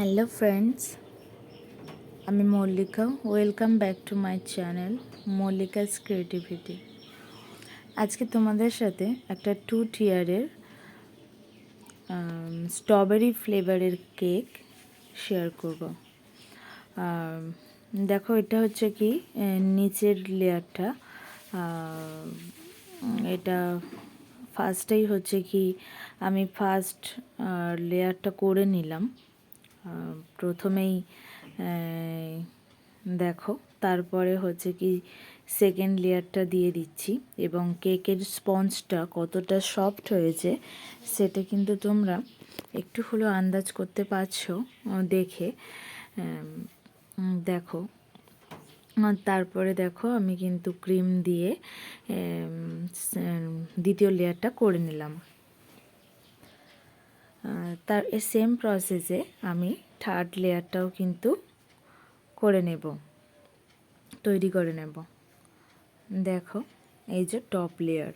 Hello friends আমি Mallika welcome back to my channel Mallika's creativity আজকে তোমাদের সাথে একটা টু টিয়ারের স্ট্রবেরি ফ্লেভারের কেক শেয়ার করব। দেখো, এটা হচ্ছে কি নিচের লেয়ারটা এটা ফার্স্টেই হচ্ছে কি, আমি ফার্স্ট লেয়ারটা করে নিলাম। প্রথমেই দেখো। তারপরে হচ্ছে কি সেকেন্ড লেয়ারটা দিয়ে দিচ্ছি। এবং কেকের স্পঞ্জটা কতটা সফট হয়েছে, সেটা কিন্তু তোমরা একটু হলেও আন্দাজ করতে পারছ দেখে। দেখো। তারপরে দেখো, আমি কিন্তু ক্রিম দিয়ে দ্বিতীয় লেয়ারটা করে নিলাম। তার সেম প্রসেসে আমি থার্ড লেয়ারটাও কিন্তু করে নেব, তৈরি করে নেব। দেখো, এই যে টপ লেয়ার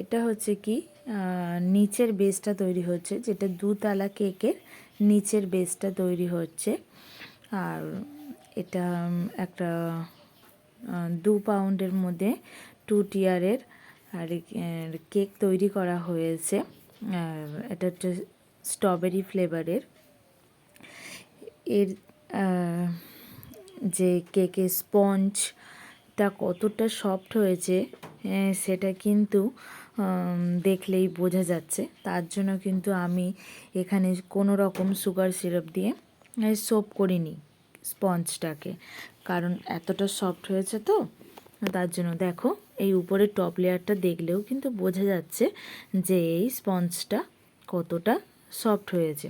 এটা হচ্ছে কি নিচের বেসটা তৈরি হচ্ছে, যেটা দুতলা কেকের নিচের বেসটা তৈরি হচ্ছে। আর এটা একটা দু পাউন্ডের মধ্যে টু টিয়ারের আর কেক তৈরি করা হয়েছে। এটা স্ট্রবেরি ফ্লেভারের। এর যে কেকের স্পঞ্জটা কতটা সফট হয়েছে সেটা কিন্তু দেখলেই বোঝা যাচ্ছে। তার জন্য কিন্তু আমি এখানে কোনো রকম সুগার সিরাপ দিয়ে সোপ করিনি স্পঞ্জটাকে। কারণ এতটা সফট হয়েছে তো, তার জন্য দেখো, এই উপরের টপ লেয়ারটা দেখলেও কিন্তু বোঝা যাচ্ছে যে এই স্পঞ্জটা কতটা সফট হয়েছে।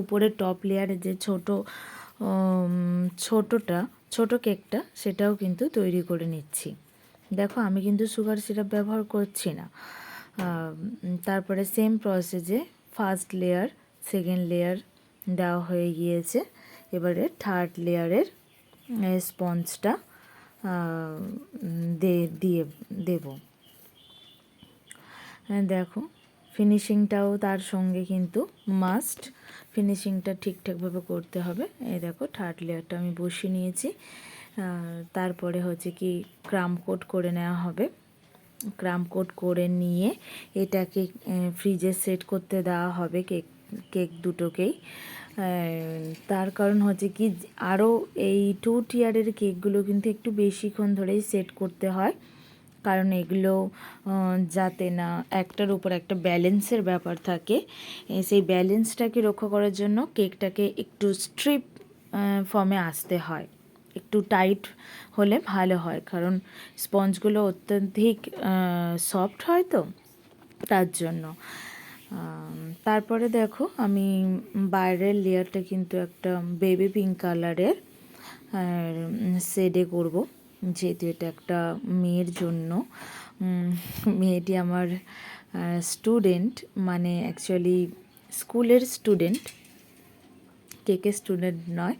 উপরের টপ লেয়ারে যে ছোট ছোটটা, ছোট কেকটা সেটাও কিন্তু তৈরি করে নিচ্ছি। দেখো, আমি কিন্তু সুগার সিরাপ ব্যবহার করছি না। তারপরে সেম প্রসেসে ফার্স্ট লেয়ার সেকেন্ড লেয়ার দেওয়া হয়ে গিয়েছে। এবারে থার্ড লেয়ারের স্পঞ্জটা দিয়ে দেবো। হ্যাঁ দেখো ফিনিশিংটাও তার সঙ্গে কিন্তু মাস্ট ফিনিশিংটা ঠিকঠাকভাবে করতে হবে। এই দেখো থার্ড লেয়ারটা আমি বসিয়ে নিয়েছি। তারপরে হচ্ছে কি ক্রাম কোট করে নেওয়া হবে। ক্রাম কোট করে নিয়ে এটাকে ফ্রিজে সেট করতে দেওয়া হবে কেক কেক দুটোকেই। তার কারণ হচ্ছে কি আরও এই টু টিয়ারের কেকগুলো কিন্তু একটু বেশিক্ষণ ধরেই সেট করতে হয়। কারণ এগুলো যাতে না একটার উপর একটা ব্যালেন্সের ব্যাপার থাকে সেই ব্যালেন্সটাকে রক্ষা করার জন্য কেকটাকে একটু স্ট্রিপ ফর্মে আসতে হয়। একটু টাইট হলে ভালো হয়, কারণ স্পঞ্জগুলো অত্যধিক সফট হয় তো, তার জন্য। তারপরে দেখো, আমি বাইরের লেয়ারটা কিন্তু একটা বেবি পিঙ্ক কালারের শেডে করব। যেহেতু এটা একটা মেয়ের জন্য মেয়েটি আমার স্টুডেন্ট মানে অ্যাকচুয়ালি স্কুলের স্টুডেন্ট কেকের স্টুডেন্ট নয়।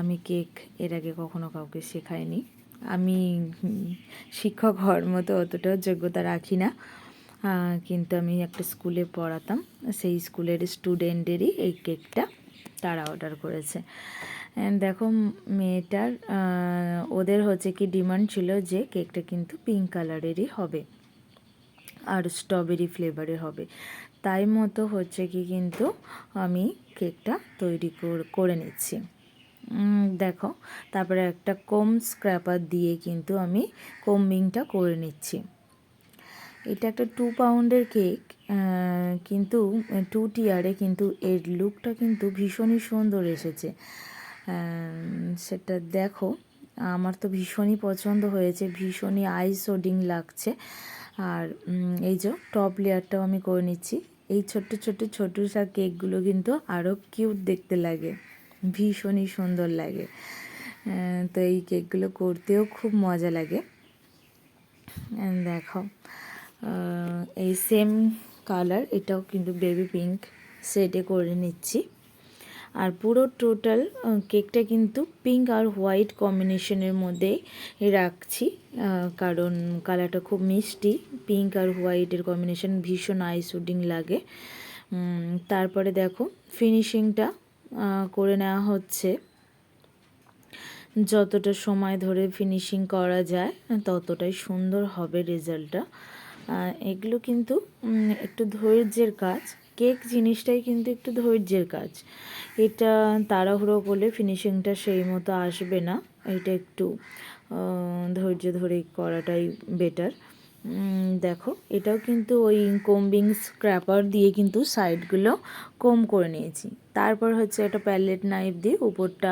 আমি কেক এর আগে কখনো কাউকে শেখাইনি। আমি শিক্ষক হওয়ার মতো অতটাও যোগ্যতা রাখি না। কিন্তু আমি একটা স্কুলে পড়াতাম। সেই স্কুলের স্টুডেন্টেরই এই কেকটা তারা অর্ডার করেছে। দেখো, মেয়েটার ওদের হচ্ছে কি ডিমান্ড ছিল যে কেকটা কিন্তু পিঙ্ক কালারেরই হবে আর স্ট্রবেরি ফ্লেভারের হবে। তাই মতো হচ্ছে কি কিন্তু আমি কেকটা তৈরি কর- নিচ্ছি। দেখো, তারপরে একটা কোম স্ক্র্যাপার দিয়ে কিন্তু আমি কম্বিংটা করে নিচ্ছি। এটা একটা টু পাউন্ডের কেক কিন্তু টু টিয়ারে কিন্তু এর লুকটা কিন্তু ভীষণই সুন্দর এসেছে। সেটা দেখো। আমার তো ভীষণই পছন্দ হয়েছে, ভীষণই আই সোডিং লাগছে। আর এই যে টপ লেয়ারটাও আমি করে নিচ্ছি। এই ছোট্ট ছোট্ট ছোটো সা কেকগুলো কিন্তু আরও কিউট দেখতে লাগে, ভীষণই সুন্দর লাগে। তো এই কেকগুলো করতেও খুব মজা লাগে। দেখো এই সেম কালার এটাও কিন্তু বেবি পিঙ্ক সেটে করে নিচ্ছি। আর পুরো টোটাল কেকটা কিন্তু পিঙ্ক আর হোয়াইট কম্বিনেশনের মধ্যে রাখছি কারণ কালারটা খুব মিষ্টি পিঙ্ক আর হোয়াইটের কম্বিনেশন ভীষণ আই শুডিং লাগে। তারপরে দেখো ফিনিশিংটা করে নেওয়া হচ্ছে। যতটা সময় ধরে ফিনিশিং করা যায়, ততটাই সুন্দর হবে রেজাল্টটা এগুলো কিন্তু একটু ধৈর্যের কাজ কেক জিনিসটাই কিন্তু একটু ধৈর্যের কাজ। এটা তাড়াহুড়ো করলে ফিনিশিংটা সেই মতো আসবে না। এটা একটু ধৈর্য ধরে করাটাই বেটার দেখো, এটাও কিন্তু ওই কোম্বিং স্ক্র্যাপার দিয়ে কিন্তু সাইডগুলো কম করে নিয়েছি। তারপর হচ্ছে একটা প্যালেট নাইফ দিয়ে উপরটা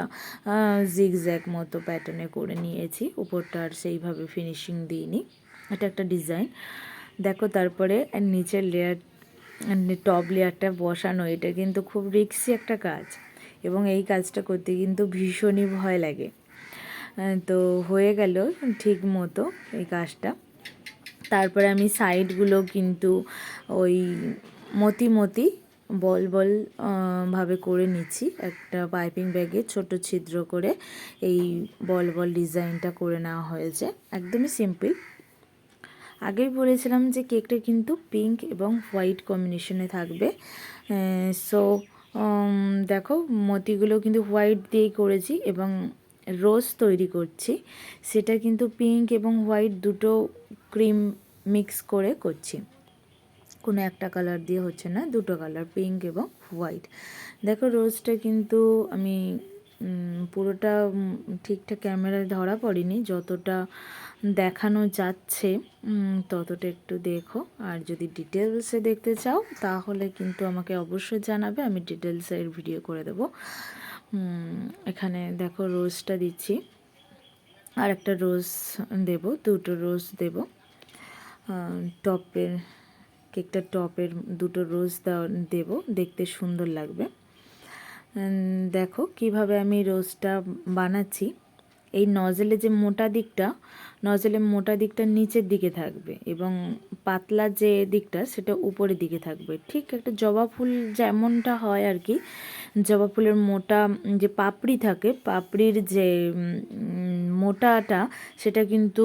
জিগজ্যাগ মতো প্যাটার্নে করে নিয়েছি। উপরটা আর সেইভাবে ফিনিশিং দিইনি। এটা একটা ডিজাইন দেখো, তারপরে নিচের লেয়ার টপ লেয়ারটা বসানো, এটা কিন্তু খুব রিক্সি একটা কাজ। এবং এই কাজটা করতে কিন্তু ভীষণই ভয় লাগে। তো হয়ে গেল ঠিক মতো এই কাজটা। তারপরে আমি সাইডগুলো কিন্তু ওই মতি মতি বল বল ভাবে করে নিচ্ছি। একটা পাইপিং ব্যাগে ছোট ছিদ্র করে এই বল বল ডিজাইনটা করে নেওয়া হয়েছে। একদমই সিম্পল আগেই বলেছিলাম যে কেকটা কিন্তু পিঙ্ক এবং হোয়াইট কম্বিনেশনে থাকবে। সো দেখো, মতিগুলো কিন্তু হোয়াইট দিয়েই করেছি এবং রোজ তৈরি করছি। সেটা কিন্তু পিঙ্ক এবং হোয়াইট দুটো ক্রিম মিক্স করে করছি। কোনো একটা কালার দিয়ে হচ্ছে না, দুটো কালার, পিঙ্ক এবং হোয়াইট। দেখো, রোজটা কিন্তু আমি পুরোটা ঠিকঠাক ক্যামেরায় ধরা পড়েনি। যতটা দেখানো যাচ্ছে ততটা একটু দেখো। আর যদি ডিটেলসে দেখতে চাও, তাহলে কিন্তু আমাকে অবশ্যই জানাবে, আমি ডিটেলসের ভিডিও করে দেবো। এখানে দেখো রোজটা দিচ্ছি। আর একটা রোজ দেব, দুটো রোজ দেব। টপের, কেকটা টপের দুটো রোজ দেবো, দেখতে সুন্দর লাগবে। দেখো কীভাবে আমি রোজটা বানাচ্ছি। এই নজেলে যে মোটা দিকটা নজেলের মোটা দিকটা নিচের দিকে থাকবে এবং পাতলা যে দিকটা সেটা উপরের দিকে থাকবে। ঠিক একটা জবা ফুল যেমনটা হয় আর কি, জবা ফুলের মোটা যে পাপড়ি থাকে, পাপড়ির যে মোটাটা সেটা কিন্তু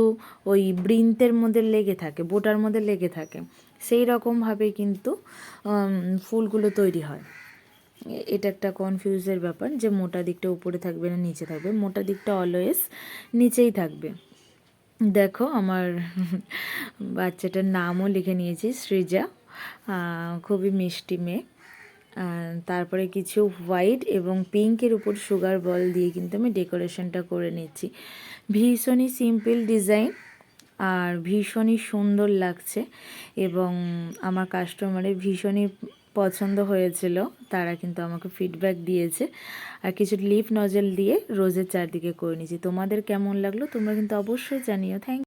ওই বৃন্তের মধ্যে লেগে থাকে, বোটার মধ্যে লেগে থাকে। সেই রকমভাবে কিন্তু ফুলগুলো তৈরি হয়। এটা একটা কনফিউজের ব্যাপার যে মোটা দিকটা উপরে থাকবে না নিচে থাকবে। মোটা দিকটা অলওয়েজ নিচেই থাকবে। দেখো আমার বাচ্চাটার নামও লিখে নিয়েছি, সৃজা খুবই মিষ্টি মেয়ে। তারপরে কিছু হোয়াইট এবং পিঙ্কের উপর সুগার বল দিয়ে কিন্তু আমি ডেকোরেশনটা করে নিচ্ছি। ভীষণই সিম্পল ডিজাইন আর ভীষণই সুন্দর লাগছে এবং আমার কাস্টমারের ভীষণই পছন্দ হয়েছিল, তারা কিন্তু আমাকে ফিডব্যাক দিয়েছে। আর কিছু লিপ নজল দিয়ে রোজের চারদিকে করে নিয়েছি। তোমাদের কেমন লাগল তোমরা কিন্তু অবশ্যই জানিও। থ্যাংক